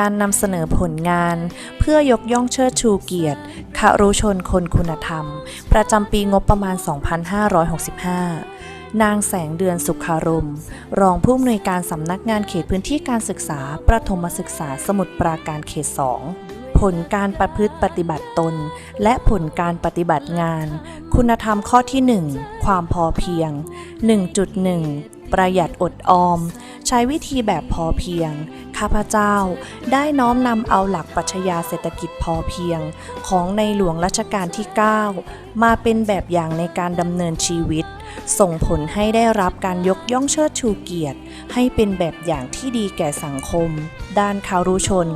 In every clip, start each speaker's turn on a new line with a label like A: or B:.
A: การนำเสนอผลงาน เพื่อยกย่องเชิดชูเกียรติคารุชนคนคุณธรรม ประจำปีงบประมาณ 2565 นางแสงเดือนสุขารม รองผู้อำนวยการสำนักงานเขตพื้นที่การศึกษา ประถมศึกษาสมุทรปราการเขต 2 ผลการประพฤติปฏิบัติตน และผลการปฏิบัติงาน คุณธรรมข้อที่ 1 ความพอเพียง 1.1 ประหยัดอดออม ใช้วิธีแบบพอเพียง ข้าพเจ้า ได้น้อมนำเอาหลักปรัชญาเศรษฐกิจพอเพียง ของในหลวงรัชกาลที่ 9 มาเป็นแบบอย่างในการดำเนินชีวิต ส่งผลให้ได้รับการยกย่องเชิดชูเกียรติ ให้เป็นแบบอย่างที่ดีแก่สังคม ด้านคารุชน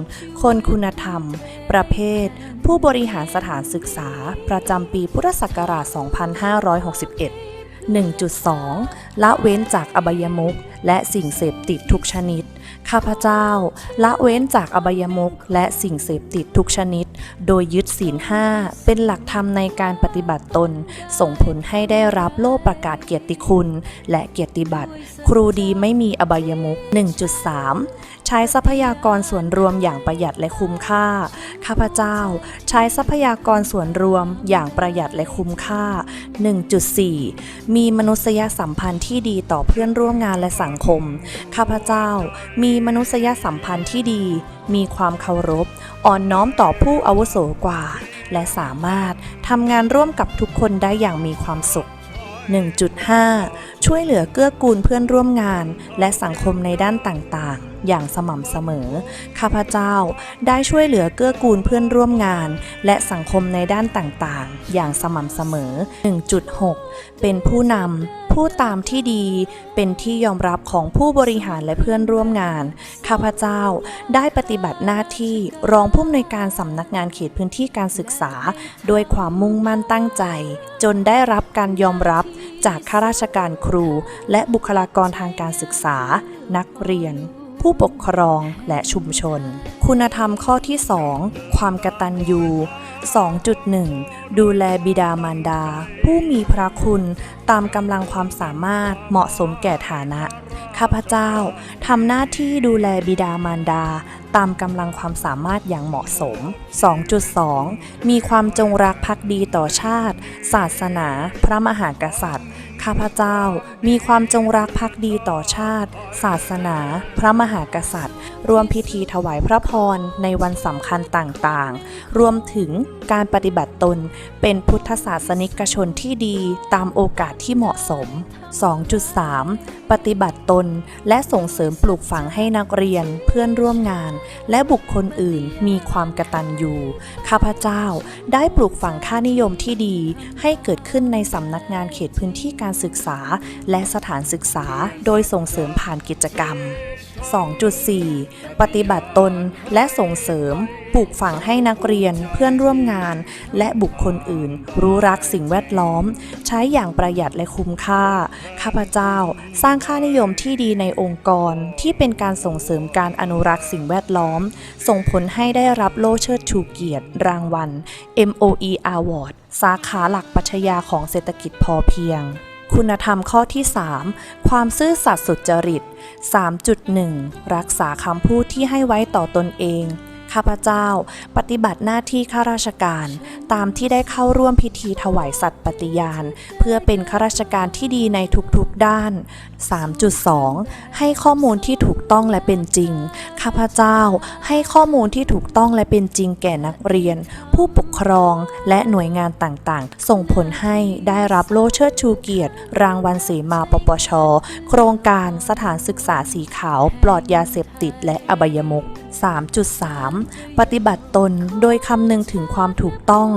A: คนคุณธรรม ประเภท ผู้บริหารสถานศึกษา ประจำปีพุทธศักราช 2561 1.2 ละเว้นจากอบายมุขและสิ่งเสพติดทุกชนิด ข้าพเจ้า ละเว้นจากอบายมุขและสิ่งเสพติดทุกชนิด โดยยึดศีลห้าเป็นหลักธรรมในการปฏิบัติตน ส่งผลให้ได้รับโล่ประกาศเกียรติคุณ และเกียรติบัตร ครูดีไม่มีอบายมุข1.3ใช้ทรัพยากรส่วนรวมอย่างประหยัดและคุ้มค่า ข้าพเจ้า ใช้ทรัพยากรส่วนรวมอย่างประหยัดและคุ้มค่า 1.4 มีมนุษยสัมพันธ์ที่ดีต่อเพื่อนร่วมงานและสังคม ข้าพเจ้า มีมนุษยสัมพันธ์ที่ดี มีความเคารพ อ่อนน้อมต่อผู้อาวุโสกว่า และสามารถทำงานร่วมกับทุกคนได้อย่างมีความสุข 1.5 ช่วยเหลือเกื้อกูลเพื่อนร่วมงาน และสังคมในด้านต่างๆ อย่างสม่ำเสมอ ข้าพเจ้าได้ช่วยเหลือเกื้อกูลเพื่อนร่วมงาน และสังคมในด้านต่างๆ อย่างสม่ำเสมอ 1.6 เป็นผู้นำผู้ตามที่ดีเป็นที่ยอมรับของผู้บริหารและเพื่อนร่วมงาน ข้าพเจ้าได้ปฏิบัติหน้าที่รองผู้อำนวยการสำนักงานเขตพื้นที่การศึกษาด้วยความมุ่งมั่นตั้งใจ จนได้รับการยอมรับ จากข้าราชการครู และบุคลากรทางการศึกษา นักเรียน ผู้ปกครองและชุมชน คุณธรรมข้อที่ 2 ความกตัญญู 2.1 ดูแลบิดามารดา ผู้มีพระคุณตามกำลังความสามารถเหมาะสมแก่ฐานะ ข้าพเจ้าทำหน้าที่ดูแลบิดามารดา ตามกำลังความสามารถอย่างเหมาะสม 2.2 มีความจงรักภักดีต่อชาติ ศาสนา พระมหากษัตริย์ ข้าพเจ้ามีความจงรักภักดีต่อชาติ ศาสนา พระมหากษัตริย์ รวมพิธีถวายพระพรในวันสำคัญต่างๆ รวมถึงการปฏิบัติตนเป็นพุทธศาสนิกชนที่ดีตามโอกาสที่เหมาะสม 2.3 ปฏิบัติตนและส่งเสริมปลูกฝังให้นักเรียนเพื่อนร่วมงาน และบุคคลอื่นมีความกตัญญูข้าพเจ้าได้ปลูกฝังค่านิยมที่ดี ให้เกิดขึ้นในสำนักงานเขตพื้นที่การศึกษา และสถานศึกษา โดยส่งเสริมผ่านกิจกรรม 2.4 ปฏิบัติตนและส่งเสริมปลูกฝังให้นักเรียนเพื่อนร่วมงาน และบุคคลอื่น รู้รักสิ่งแวดล้อม ใช้อย่างประหยัดและคุ้มค่า ข้าพเจ้า สร้างค่านิยมที่ดีในองค์กรที่เป็นการส่งเสริมการอนุรักษ์สิ่งแวดล้อม ส่งผลให้ได้รับโล่เชิดชูเกียรติ รางวัล MOE Award สาขาหลักปัชญาของเศรษฐกิจพอเพียง คุณธรรมข้อที่ 3 ความซื่อสัตย์สุจริต 3.1 รักษาคำพูดที่ให้ไว้ต่อตนเอง ข้าพเจ้า ปฏิบัติหน้าที่ข้าราชการ ตามที่ได้เข้าร่วมพิธีถวายสัตย์ปฏิญาณ เพื่อเป็นข้าราชการที่ดีในทุกๆด้าน 3.2 ให้ข้อมูลที่ถูกต้องและเป็นจริง ข้าพเจ้า ให้ข้อมูลที่ถูกต้องและเป็นจริงแก่นักเรียน ผู้ปกครองและหน่วยงานต่างๆ ส่งผลให้ได้รับโล่เชิดชูเกียรติ รางวัลเสมาปปช โครงการสถานศึกษาสีขาว ปลอดยาเสพติดและอบายมุข 3.3 ปฏิบัติตนโดยคำนึงถึงความถูกต้อง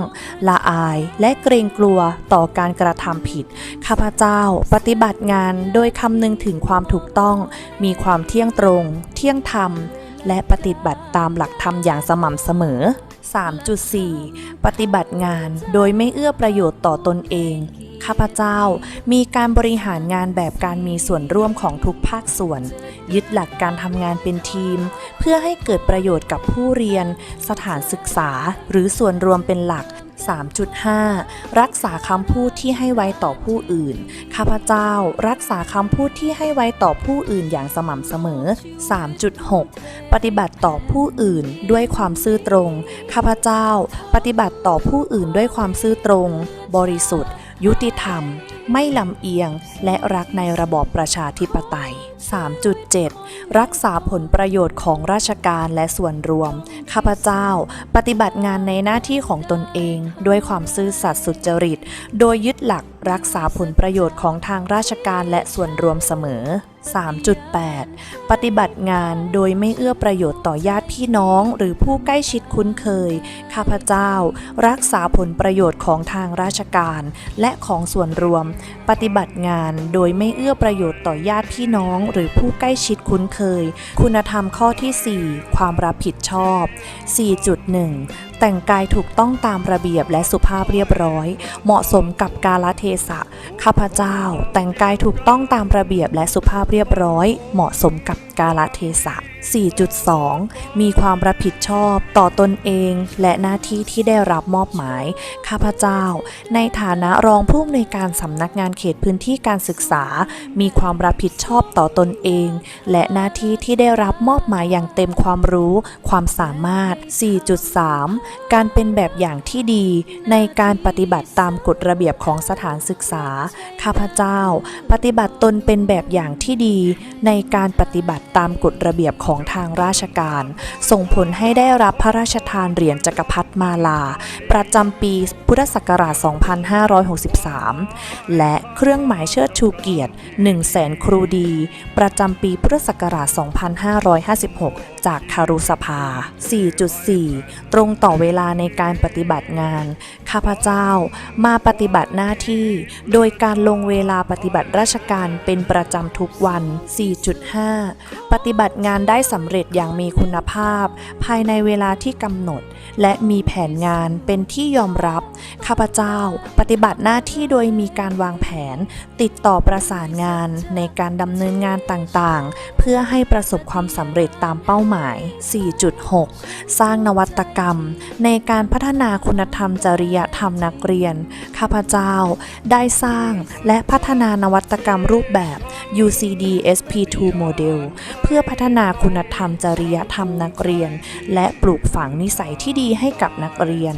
A: ละอายและเกรงกลัวต่อการกระทำผิด ข้าพเจ้า ปฏิบัติงานโดยคำนึงถึงความถูกต้อง มีความเที่ยงตรง เที่ยงธรรม และปฏิบัติตามหลักธรรมอย่างสม่ำเสมอ3.4 ปฏิบัติงานโดยไม่เอื้อประโยชน์ต่อตนเอง ข้าพเจ้า มีการบริหารงานแบบการมีส่วนร่วมของทุกภาคส่วน ยึดหลักการทำงานเป็นทีม เพื่อให้เกิดประโยชน์กับผู้เรียน สถานศึกษา หรือส่วนรวมเป็นหลัก 3.5 รักษาคำพูดที่ให้ไว้ต่อผู้อื่น ข้าพเจ้า รักษาคำพูดที่ให้ไว้ต่อผู้อื่นอย่างสม่ำเสมอ 3.6 ปฏิบัติต่อผู้อื่นด้วยความซื่อตรง ข้าพเจ้า ปฏิบัติต่อผู้อื่นด้วยความซื่อตรง บริสุทธิ์ ยุติธรรม ไม่ลำเอียง และรักในระบอบประชาธิปไตย 3.7 รักษาผลประโยชน์ของราชการและส่วนรวม ข้าพเจ้า ปฏิบัติงานในหน้าที่ของตนเอง ด้วยความซื่อสัตย์สุจริต โดยยึดหลักรักษาผลประโยชน์ของทางราชการและส่วนรวมเสมอ 3.8 ปฏิบัติงานโดยไม่เอื้อประโยชน์ต่อญาติพี่น้องหรือผู้ใกล้ชิดคุ้นเคย ข้าพเจ้า รักษาผลประโยชน์ของทางราชการและของส่วนรวม ปฏิบัติงานโดยไม่เอื้อประโยชน์ต่อญาติพี่น้อง หรือผู้ใกล้ชิดคุ้นเคย คุณธรรมข้อที่ 4 ความรับผิดชอบ 4.1แต่งกายถูกต้องตามระเบียบและสุภาพเรียบร้อย เหมาะสมกับกาลเทศะ ข้าพเจ้า แต่งกายถูกต้องตามระเบียบและสุภาพเรียบร้อย เหมาะสมกับกาลเทศะ 4.2 มีความรับผิดชอบต่อตนเองและหน้าที่ที่ได้รับมอบหมาย ข้าพเจ้า ในฐานะรองผู้อำนวยการสำนักงานเขตพื้นที่การศึกษา มีความรับผิดชอบต่อตนเอง และหน้าที่ที่ได้รับมอบหมายอย่างเต็มความรู้ ความสามารถ 4.3 การเป็นแบบอย่างที่ดี ในการปฏิบัติตามกฎระเบียบของสถานศึกษา ข้าพเจ้า ปฏิบัติตนเป็นแบบอย่างที่ดี ในการปฏิบัติตามกฎระเบียบของของทางราชการ ส่งผลให้ได้รับพระราช ทานเหรียญจักรพรรดิมาลา ประจำปีพุทธศักราช 2563 และเครื่องหมายเชิดชูเกียรติ 1 0 0 0 0แสนครูดี ประจำปีพุทธศักราช 2556 จากคารุสภา 4.4 ตรงต่อเวลาในการปฏิบัติงาน ข้าพเจ้ามาปฏิบัติหน้าที่ โดยการลงเวลาปฏิบัติราชการเป็นประจำทุกวัน 4.5 ปฏิบัติงานได้สำเร็จอย่างมีคุณภาพ ภายในเวลาที่กำหนด และมีแผนงานเป็นที่ยอมรับ ข้าพเจ้า ปฏิบัติหน้าที่โดยมีการวางแผน ติดต่อประสานงานในการดำเนินงานต่างๆ เพื่อให้ประสบความสำเร็จตามเป้าหมาย 4.6 สร้างนวัตกรรม ในการพัฒนาคุณธรรมจริยธรรมนักเรียน ข้าพเจ้า ได้สร้างและพัฒนานวัตกรรมรูปแบบ UCDSP SP2 Model เพื่อพัฒนาคุณธรรมจริยธรรมนักเรียน และปลูกฝังนิสัยที่ดีให้กับนักเรียน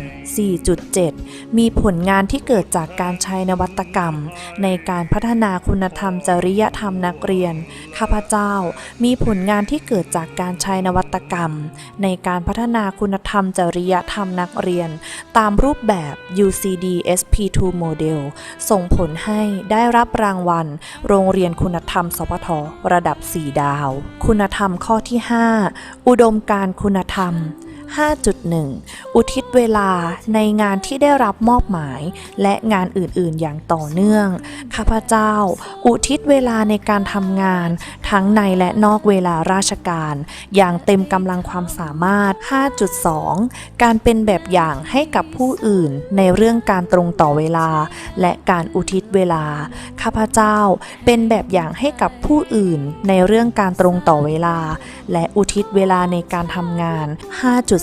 A: 4.7 มีผลงานที่เกิดจากการใช้นวัตกรรม ในการพัฒนาคุณธรรมจริยธรรมนักเรียน ข้าพเจ้า มีผลงานที่เกิดจากการใช้นวัตกรรม ในการพัฒนาคุณธรรมจริยธรรมนักเรียน ตามรูปแบบ UCD SP2 Model ส่งผลให้ได้รับรางวัล โรงเรียนคุณธรรมสพทระดับ4 ดาว คุณธรรมข้อที่ 5 อุดมการณ์คุณธรรม 5.1 อุทิศเวลาในงานที่ได้รับมอบหมาย และงานอื่นๆอย่างต่อเนื่อง ข้าพเจ้า อุทิศเวลาในการทำงาน ทั้งในและนอกเวลาราชการ อย่างเต็มกำลังความสามารถ 5.2 การเป็นแบบอย่างให้กับผู้อื่นในเรื่องการตรงต่อเวลา และการอุทิศเวลา ข้าพเจ้าเป็นแบบอย่างให้กับผู้อื่นในเรื่องการตรงต่อเวลา และอุทิศเวลาในการทำงาน 5.3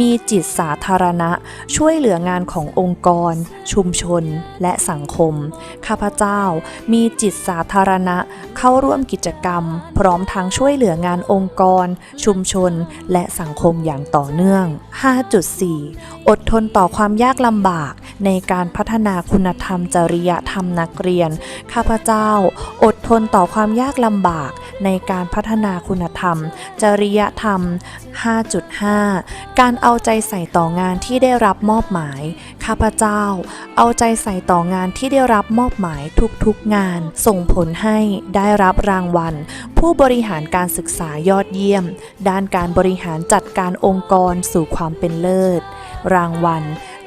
A: มีจิตสาธารณะ ช่วยเหลืองานขององค์กร ชุมชน และสังคม ข้าพเจ้า มีจิตสาธารณะ เข้าร่วมกิจกรรม พร้อมทั้งช่วยเหลืองานองค์กร ชุมชน และสังคมอย่างต่อเนื่อง 5.4 อดทนต่อความยากลำบาก ในการพัฒนาคุณธรรม จริยธรรมนักเรียน ข้าพเจ้า อดทนต่อความยากลำบากในการพัฒนาคุณธรรม จริยธรรม 5.5 การเอาใจใส่ต่องานที่ได้รับมอบหมาย ข้าพเจ้า เอาใจใส่ต่องานที่ได้รับมอบหมายทุกๆงาน ส่งผลให้ได้รับรางวัล ผู้บริหารการศึกษายอดเยี่ยม ด้านการบริหารจัดการองค์กรสู่ความเป็นเลิศ รางวัล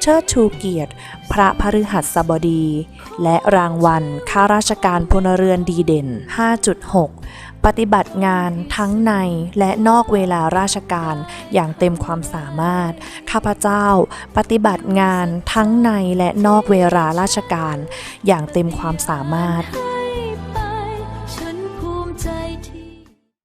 A: ชิดชูเกียรติ พระพฤหัสบดี และรางวัลข้าราชการพลเรือนดีเด่น 5.6 ปฏิบัติงานทั้งในและนอกเวลาราชการอย่างเต็มความสามารถ ข้าพเจ้า ปฏิบัติงานทั้งในและนอกเวลาราชการอย่างเต็มความสามารถ